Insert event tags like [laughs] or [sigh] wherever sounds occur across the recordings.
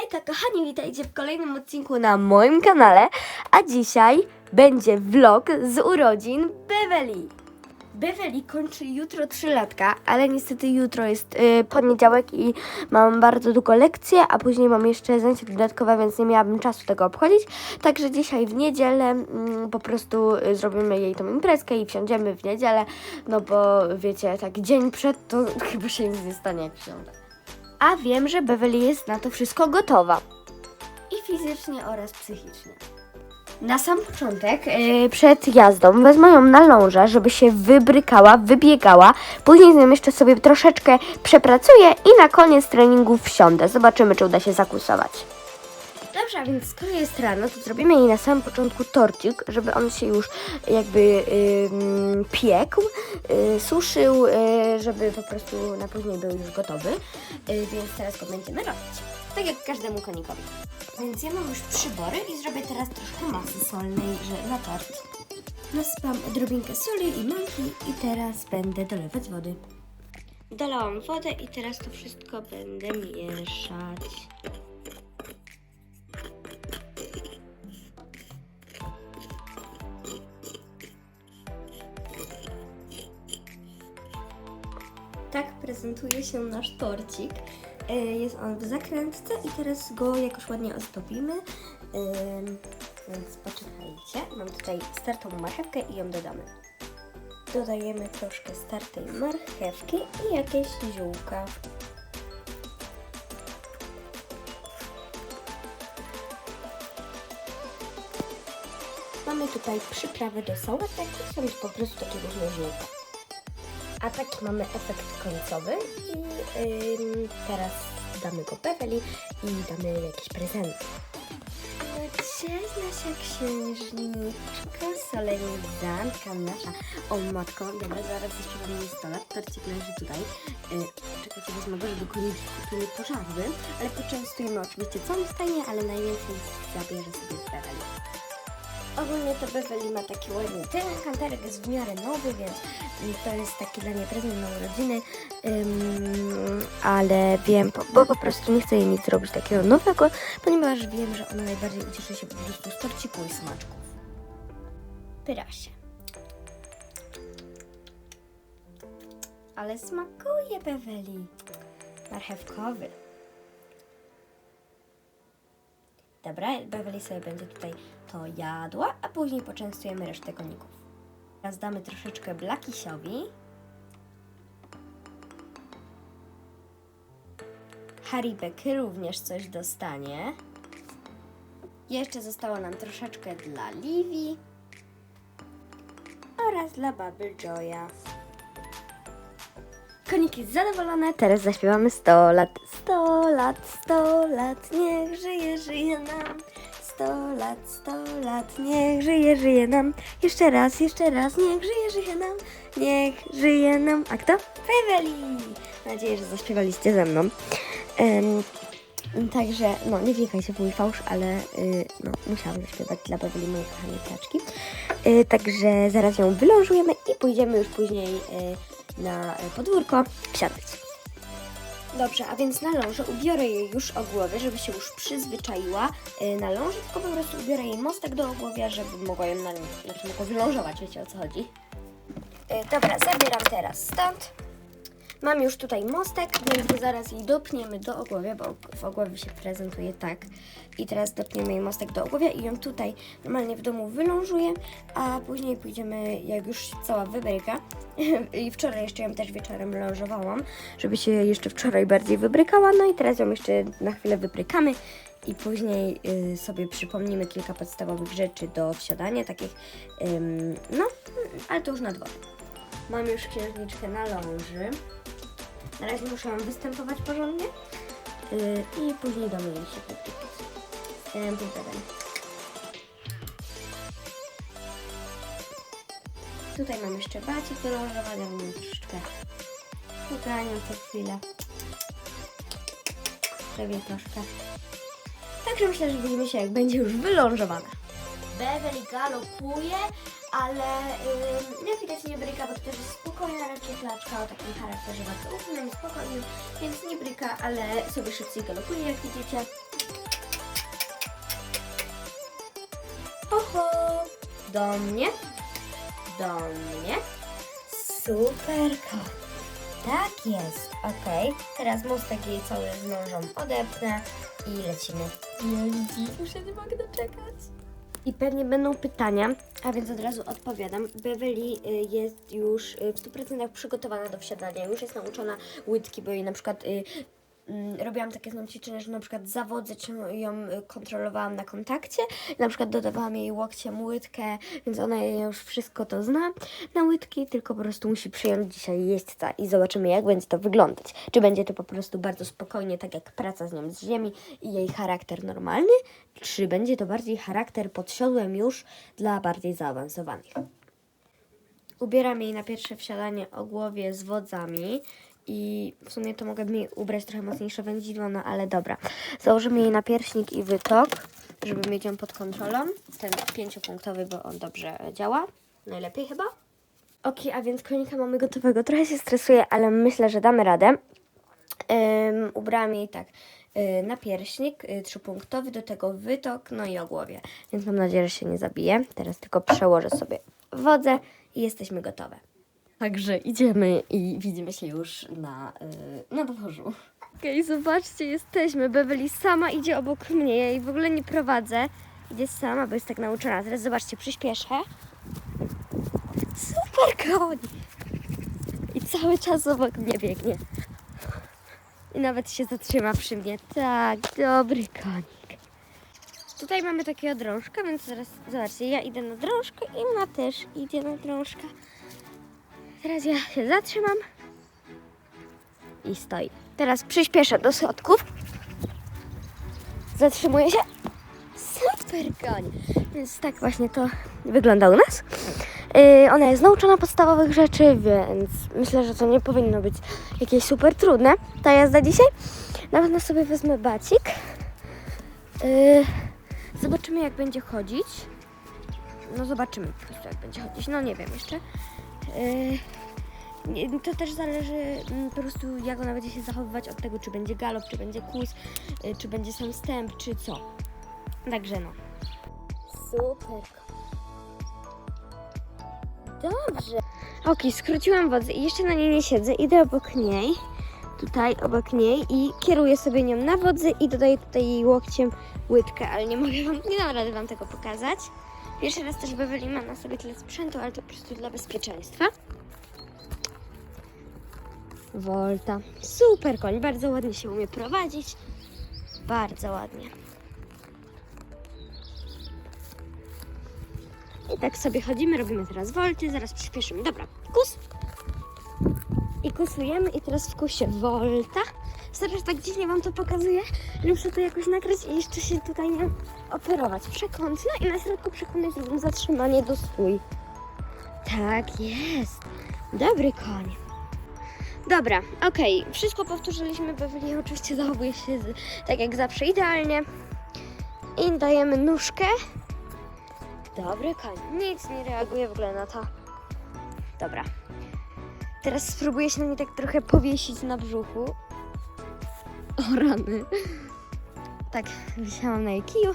Hejka kochani, witajcie w kolejnym odcinku na moim kanale, a dzisiaj będzie vlog z urodzin Beverly. Beverly kończy jutro 3 latka, ale niestety jutro jest y, poniedziałek i mam bardzo długą lekcję, a później mam jeszcze zajęcia dodatkowe, więc nie miałabym czasu tego obchodzić. Także dzisiaj w niedzielę mm, po prostu y, zrobimy jej tą imprezkę i wsiądziemy w niedzielę, no bo wiecie, tak dzień przed to [laughs] chyba się nic nie stanie jak wsiądę. A wiem, że Beverly jest na to wszystko gotowa. I fizycznie oraz psychicznie. Na sam początek, yy, przed jazdą, wezmę ją na lążę, żeby się wybrykała, wybiegała. Później z nią jeszcze sobie troszeczkę przepracuję i na koniec treningu wsiądę. Zobaczymy, czy uda się zakusować. Dobrze, a więc skoro jest rano, to zrobimy jej na samym początku torcik, żeby on się już jakby ym, piekł, y, suszył, y, żeby po prostu na później był już gotowy. Y, więc teraz go będziemy robić. Tak jak każdemu konikowi. Więc ja mam już przybory i zrobię teraz troszkę masy solnej że na tort. Nasypam odrobinkę soli i mąki i teraz będę dolewać wody. Dolałam wodę i teraz to wszystko będę mieszać. Prezentuje się nasz torcik. E, Jest on w zakrętce i teraz go jakoś ładnie ozdobimy. Ym, Więc poczekajcie. Mam tutaj startą marchewkę i ją dodamy. Dodajemy troszkę startej marchewki i jakieś ziółka. Mamy tutaj przyprawę do sałatek są po prostu takie różne ziółka. A taki mamy efekt końcowy i ym, teraz damy go Beverly i damy jakieś prezenty. Cześć nasza księżniczka, solenizantka nasza. O matko, dobra, zaraz jeszcze wam jest stolat, torcik leży tutaj. Yy, czekajcie, wezmę go, żeby tu nie pożarły, ale poczęstujemy oczywiście całą stajnię, ale najwięcej zabierze sobie Beverly. Ogólnie to Beverly ma taki ładny tył, kantarek jest w miarę nowy, więc to jest taki dla mnie prezent na urodziny, Ym, ale wiem, bo, bo po prostu nie chcę jej nic robić takiego nowego, ponieważ wiem, że ona najbardziej ucieszy się po prostu z torciku i smaczków. Pyrasie. Ale smakuje Beverly. Marchewkowy. Dobra, Beverly sobie będzie tutaj to jadła, a później poczęstujemy resztę koników. Teraz damy troszeczkę Blackisiowi. Haribek również coś dostanie. Jeszcze zostało nam troszeczkę dla Livi oraz dla Bubble Joya. Konik jest zadowolony. Teraz zaśpiewamy 100 lat. 100 lat, 100 lat, niech żyje, żyje nam. 100 lat, 100 lat, niech żyje, żyje nam. Jeszcze raz, jeszcze raz, niech żyje, żyje nam. Niech żyje nam. A kto? Beverly! Mam nadzieję, że zaśpiewaliście ze mną. Em, Także, no nie wnikajcie w mój fałsz, ale y, no, musiałam zaśpiewać dla Beverly mojej kochanej kaczki. Y, także zaraz ją wylążujemy i pójdziemy już później y, na podwórko wsiadać. Dobrze, a więc na lążę ubiorę jej już o głowie, żeby się już przyzwyczaiła y, na ląży, tylko po prostu ubiorę jej mostek do ogłowia, żeby mogła ją na nim, znaczy mogła wylążować, wiecie o co chodzi. Y, dobra, zabieram teraz stąd. Mam już tutaj mostek, więc zaraz jej dopniemy do ogłowia, bo w ogłowie się prezentuje tak. I teraz dopniemy jej mostek do ogłowia i ją tutaj normalnie w domu wylążuję, a później pójdziemy, jak już cała wybryka. [laughs] I wczoraj jeszcze ją też wieczorem lążowałam, żeby się jeszcze wczoraj bardziej wybrykała. No i teraz ją jeszcze na chwilę wybrykamy i później y, sobie przypomnimy kilka podstawowych rzeczy do wsiadania, takich, ym, no, ale to już na dworze. Mam już księżniczkę na ląży. Na razie muszę ją występować porządnie yy, i później do mnie się. Wstępem pewien. Tutaj mam jeszcze bacik do lążowania, mam troszeczkę uganiam co chwilę. Prawie troszkę. Także myślę, że widzimy się jak będzie już wylążowana. Beverly galopuje, ale yy, jak widać nie bryka, bo to też jest spokojna raczej klaczka o takim charakterze bardzo ufnym i spokojnym, więc nie bryka, ale sobie szybciej galopuje, jak widzicie. Oho! Do mnie, do mnie. Super. Tak jest, ok. Teraz mostek jej cały z nożą odepnę i lecimy. Jeździ, już się nie mogę doczekać. I pewnie będą pytania, a więc od razu odpowiadam. Beverly y, jest już y, w 100% przygotowana do wsiadania. Już jest nauczona łydki, bo jej na przykład y, robiłam takie z nią ćwiczenia, że na przykład zawodzę, czy ją kontrolowałam na kontakcie. Na przykład dodawałam jej łokciem łydkę, więc ona już wszystko to zna na łydki, tylko po prostu musi przyjąć dzisiaj jeźdźca i zobaczymy, jak będzie to wyglądać. Czy będzie to po prostu bardzo spokojnie, tak jak praca z nią z ziemi i jej charakter normalny, czy będzie to bardziej charakter pod siodłem już dla bardziej zaawansowanych. Ubieram jej na pierwsze wsiadanie o głowie z wodzami i w sumie to mogę mi ubrać trochę mocniejsze wędzidło, no ale dobra. Założymy jej napierśnik i wytok, żeby mieć ją pod kontrolą. Ten pięciopunktowy, bo on dobrze działa. Najlepiej chyba. Ok, a więc konika mamy gotowego. Trochę się stresuję, ale myślę, że damy radę. Um, ubrałam jej tak y, napierśnik y, trzypunktowy, do tego wytok, no i o głowie. Więc mam nadzieję, że się nie zabije. Teraz tylko przełożę sobie wodę i jesteśmy gotowe. Także idziemy i widzimy się już na, y, na dworzu. Okej, zobaczcie, jesteśmy. Beverly sama idzie obok mnie. Ja jej w ogóle nie prowadzę. Idzie sama, bo jest tak nauczona. Teraz zobaczcie, przyspieszę. Super koń! I cały czas obok mnie biegnie. I nawet się zatrzyma przy mnie. Tak, dobry konik. Tutaj mamy takiego drążka, więc zaraz zobaczcie, ja idę na drążkę i ona też idzie na drążka. Teraz ja się zatrzymam i stoi. Teraz przyspieszę do schodków. Zatrzymuję się. Super koń. Więc tak właśnie to wygląda u nas. Yy, ona jest nauczona podstawowych rzeczy, więc myślę, że to nie powinno być jakieś super trudne. Ta jazda dzisiaj. Na pewno sobie wezmę bacik. Yy, zobaczymy jak będzie chodzić. No zobaczymy po prostu jak będzie chodzić. No nie wiem jeszcze. Nie, to też zależy mm, po prostu jak ona będzie się zachowywać od tego, czy będzie galop, czy będzie kłus, yy, czy będzie sam stęp, czy co. Także no. Super. Dobrze. Ok, skróciłam wodę i jeszcze na niej nie siedzę. Idę obok niej, tutaj obok niej i kieruję sobie nią na wodzy i dodaję tutaj jej łokciem łydkę, ale nie mogę wam, nie dam rady wam tego pokazać. Pierwszy raz też Beverly ma na sobie tyle sprzętu, ale to po prostu dla bezpieczeństwa. Volta. Super koń, bardzo ładnie się umie prowadzić. Bardzo ładnie. I tak sobie chodzimy, robimy teraz wolty, zaraz przyspieszymy. Dobra, kus. I kusujemy i teraz w kusie. Serio, że tak dziwnie Wam to pokazuję, że muszę to jakoś nagrać i jeszcze się tutaj nie operować. Przekątna i na środku przekątnej zrobimy zatrzymanie do swój. Tak jest. Dobry koń. Dobra, okej. Wszystko powtórzyliśmy. Beverly oczywiście zachowuje się z, tak jak zawsze idealnie. I dajemy nóżkę. Dobry koń. Nic nie reaguje w ogóle na to. Dobra. Teraz spróbuję się na nie tak trochę powiesić na brzuchu. O rany. Tak, wisiałam na jej kiju.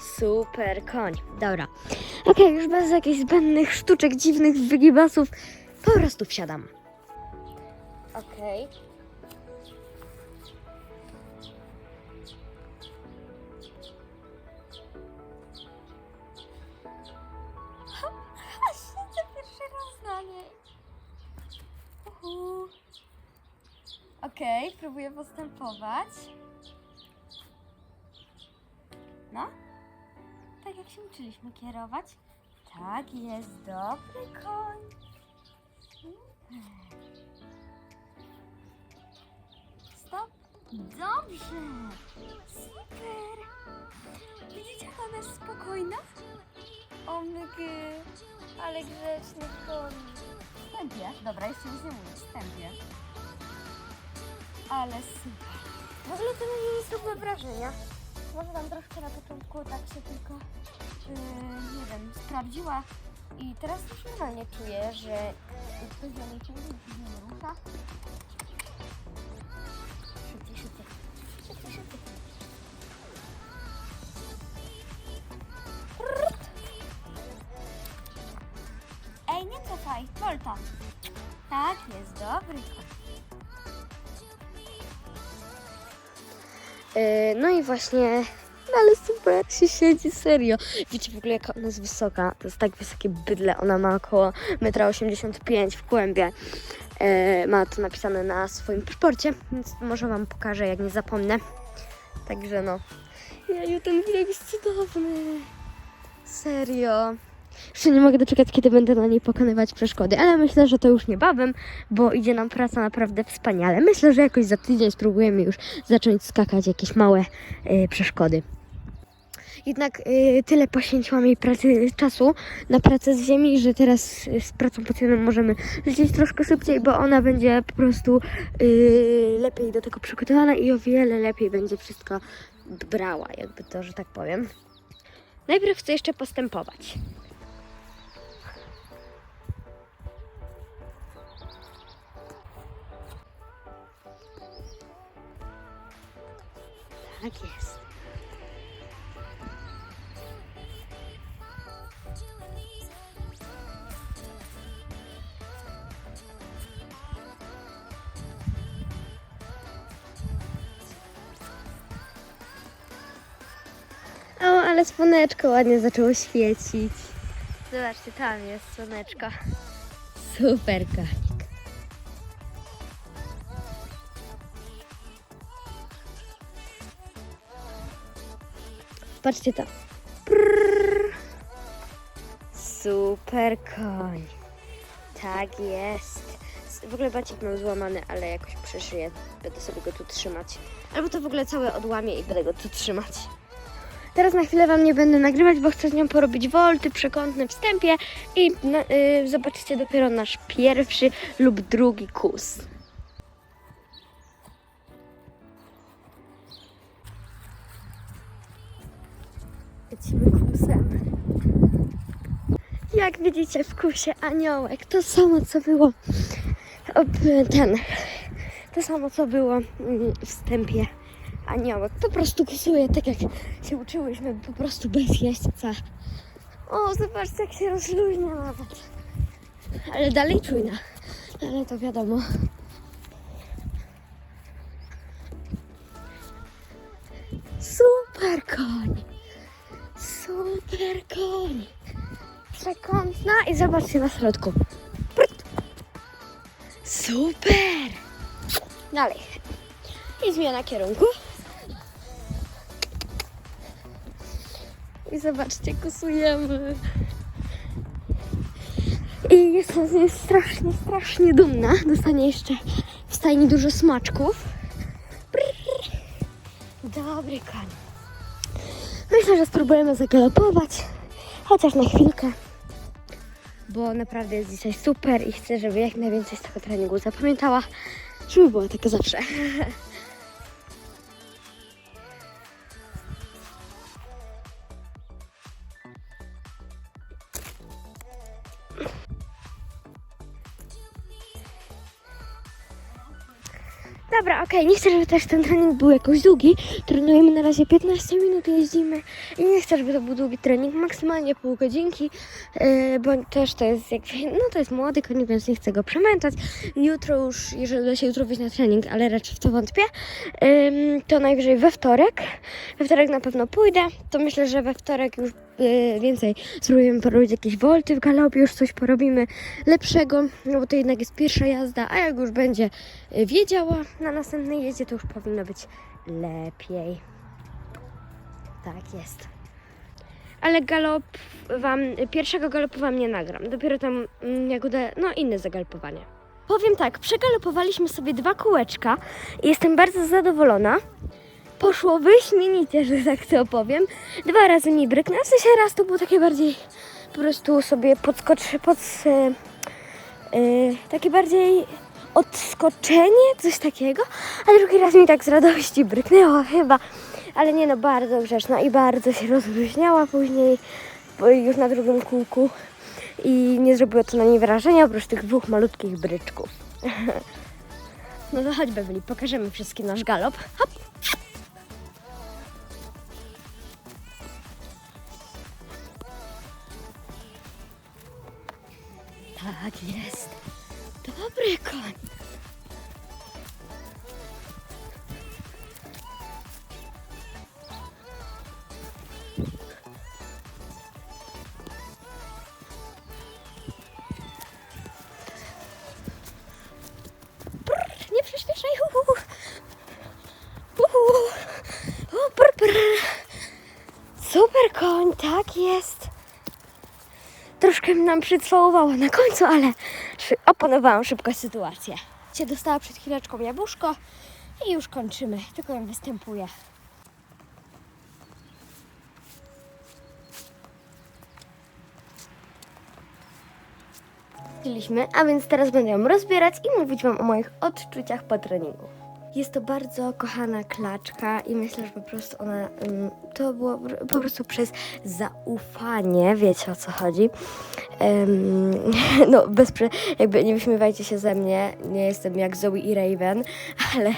Super koń. Dobra. Okej, już bez jakichś zbędnych sztuczek, dziwnych wygibasów. Po prostu wsiadam. Okej. Siedzę pierwszy raz na niej. Uhu. Próbuję postępować. No. Tak jak się uczyliśmy kierować. Tak, jest dobry koń. Stop. Dobrze. Super. Widzicie, jak ona jest spokojna? O mygy, ale grzeczny koń. Wstępie. Dobra, jeszcze nic nie mówię. Wstępie. Ale super. W ogóle to na niej nie wrażenia. Może tam troszkę na początku tak się tylko, yy, nie wiem, sprawdziła. I teraz już normalnie czuję, że ktoś do niej ciągnie, coś nie rusza. Szybciej, szybciej. Szybciej, szybciej. Volta. Tak, jest dobry. E, No i właśnie, no ale super jak się siedzi, serio. Wiecie w ogóle jaka ona jest wysoka? To jest tak wysokie bydle, ona ma około 1,85 m w kłębie. E, Ma to napisane na swoim paszporcie, więc może Wam pokażę jak nie zapomnę. Także no, Jeju, ten widok jest cudowny. Serio. Jeszcze nie mogę doczekać, kiedy będę na niej pokonywać przeszkody, ale myślę, że to już niebawem, bo idzie nam praca naprawdę wspaniale. Myślę, że jakoś za tydzień spróbujemy już zacząć skakać jakieś małe e, przeszkody. Jednak e, tyle poświęciłam jej pracy, czasu na pracę z ziemi, że teraz e, z pracą pod możemy lecieć troszkę szybciej, bo ona będzie po prostu lepiej do tego przygotowana i o wiele lepiej będzie wszystko brała, jakby to, że tak powiem. Najpierw chcę jeszcze postępować. Tak jest. O, ale słoneczko ładnie zaczęło świecić. Zobaczcie, tam jest słoneczko. Super konik. Patrzcie to. Prrr. Super koń. Tak jest. W ogóle bacik mam złamany, ale jakoś przeszyję. Będę sobie go tu trzymać. Albo to w ogóle całe odłamię i będę go tu trzymać. Teraz na chwilę Wam nie będę nagrywać, bo chcę z nią porobić wolty przekątne wstępie i na, y, zobaczycie dopiero nasz pierwszy lub drugi kus. Lecimy kusem. Jak widzicie w kusie aniołek, to samo co było ten, to samo co było mm, w wstępie aniołek. Po prostu kusuje tak jak się uczyłyśmy, po prostu bez jeźdźca. O, zobaczcie jak się rozluźnia nawet. Ale dalej czujna. Ale to wiadomo. Super koń. Koń. Przekątna i zobaczcie na środku. Prut. Super. Dalej. I zmiana kierunku. I zobaczcie, kusujemy. I jestem z niej strasznie, strasznie dumna. Dostanie jeszcze w stajni dużo smaczków. Dobry koń. Myślę, że spróbujemy zagalopować. Chociaż na chwilkę. Bo naprawdę jest dzisiaj super i chcę, żeby jak najwięcej z tego treningu zapamiętała. Żeby była taka zawsze. [laughs] Dobra, okej, nie chcę, żeby też ten trening był jakoś długi. Trenujemy na razie 15 minut, jeździmy i nie chcę, żeby to był długi trening, maksymalnie pół godzinki, yy, bo też to jest jakby, no to jest młody konik, więc nie chcę go przemęczać. Jutro już, jeżeli uda się jutro wyjść na trening, ale raczej w to wątpię, ym, to najwyżej we wtorek. We wtorek na pewno pójdę, to myślę, że we wtorek już yy, więcej spróbujemy porobić jakieś wolty w galopie, już coś porobimy lepszego, no bo to jednak jest pierwsza jazda, a jak już będzie y, wiedziała na następnej jeździe, to już powinno być lepiej. Tak jest. Ale galop wam, pierwszego galopu wam nie nagram. Dopiero tam, mm, jak uda, no inne zagalopowanie. Powiem tak, przegalopowaliśmy sobie dwa kółeczka i jestem bardzo zadowolona. Poszło wyśmienicie, że tak to opowiem. Dwa razy mi bryknę, w sensie raz to było takie bardziej po prostu sobie podskocz, pod, e, takie bardziej odskoczenie, coś takiego, a drugi raz mi tak z radości bryknęło chyba, ale nie no, bardzo grzeczna i bardzo się rozluźniała później, już na drugim kółku i nie zrobiło to na niej wrażenia, oprócz tych dwóch malutkich bryczków. [laughs] No to chodź Beverly, pokażemy wszystkim nasz galop. Hop. Tak jest. Dobry koń. Nie przyspieszaj. Uhu. Uhu. Super koń, tak jest. Troszkę nam przycwałowało na końcu, ale opanowałam szybko sytuację. Cię dostała przed chwileczką jabłuszko i już kończymy. Tylko ją występuje. A więc teraz będę ją rozbierać i mówić Wam o moich odczuciach po treningu. Jest to bardzo kochana klaczka i myślę, że po prostu ona, ym, to było po prostu przez zaufanie, wiecie o co chodzi. Ym, [laughs] no, bez, jakby nie wyśmiewajcie się ze mnie, nie jestem jak Zoe i Raven, [laughs] ale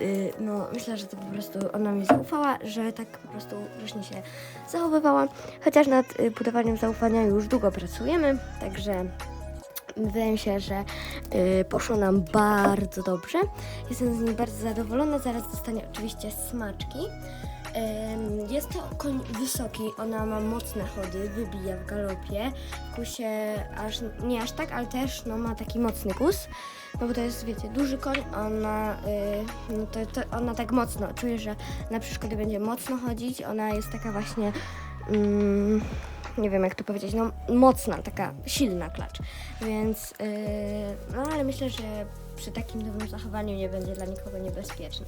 y, no, myślę, że to po prostu ona mi zaufała, że tak po prostu grzecznie się zachowywała. Chociaż nad y, budowaniem zaufania już długo pracujemy, także Wydaje mi się, że y, poszło nam bardzo dobrze. Jestem z niej bardzo zadowolona. Zaraz dostanie oczywiście smaczki. Jest to koń wysoki, ona ma mocne chody, wybija w galopie. Kusie aż, nie aż tak, ale też no, ma taki mocny kus. No bo to jest, wiecie, duży koń, ona, y, no to, to ona tak mocno, czuje, że na przeszkody będzie mocno chodzić. Ona jest taka właśnie, mm, nie wiem jak to powiedzieć, no mocna, taka silna klacz. Więc, yy, no ale myślę, że przy takim dobrym zachowaniu nie będzie dla nikogo niebezpieczna.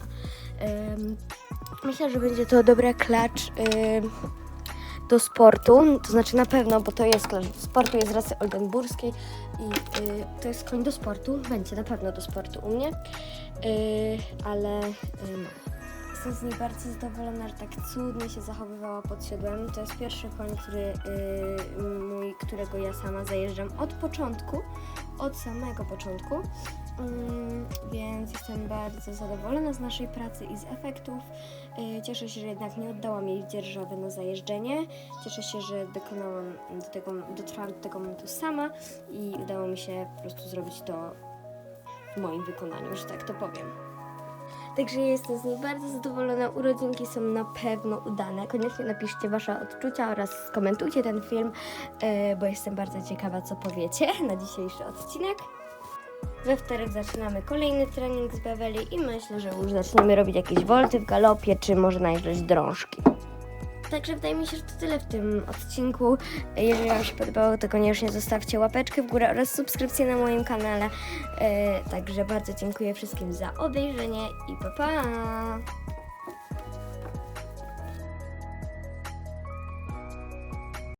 Ym, myślę, że będzie to dobra klacz ym, do sportu, to znaczy na pewno, bo to jest klacz do sportu, jest z rasy oldenburskiej i y, to jest koń do sportu, będzie na pewno do sportu u mnie, Y, ale y, Jestem z niej bardzo zadowolona, że tak cudnie się zachowywała pod siodłem. To jest pierwszy koń, który, y, mój, którego ja sama zajeżdżam od początku, od samego początku. Mm, więc jestem bardzo zadowolona z naszej pracy i z efektów. Y, Cieszę się, że jednak nie oddałam jej dzierżawy na zajeżdżenie. Cieszę się, że dokonałam do tego, dotrwałam do tego momentu sama i udało mi się po prostu zrobić to w moim wykonaniu, że tak to powiem. Także jestem z niej bardzo zadowolona. Urodzinki są na pewno udane. Koniecznie napiszcie Wasze odczucia oraz skomentujcie ten film, e, bo jestem bardzo ciekawa, co powiecie na dzisiejszy odcinek. We wtorek zaczynamy kolejny trening z Beverly i myślę, że już zaczniemy robić jakieś wolty w galopie, czy może najeżdżać drążki. Także wydaje mi się, że to tyle w tym odcinku. Jeżeli Wam się podobało, to koniecznie zostawcie łapeczkę w górę oraz subskrypcję na moim kanale. E, także bardzo dziękuję wszystkim za obejrzenie i pa pa!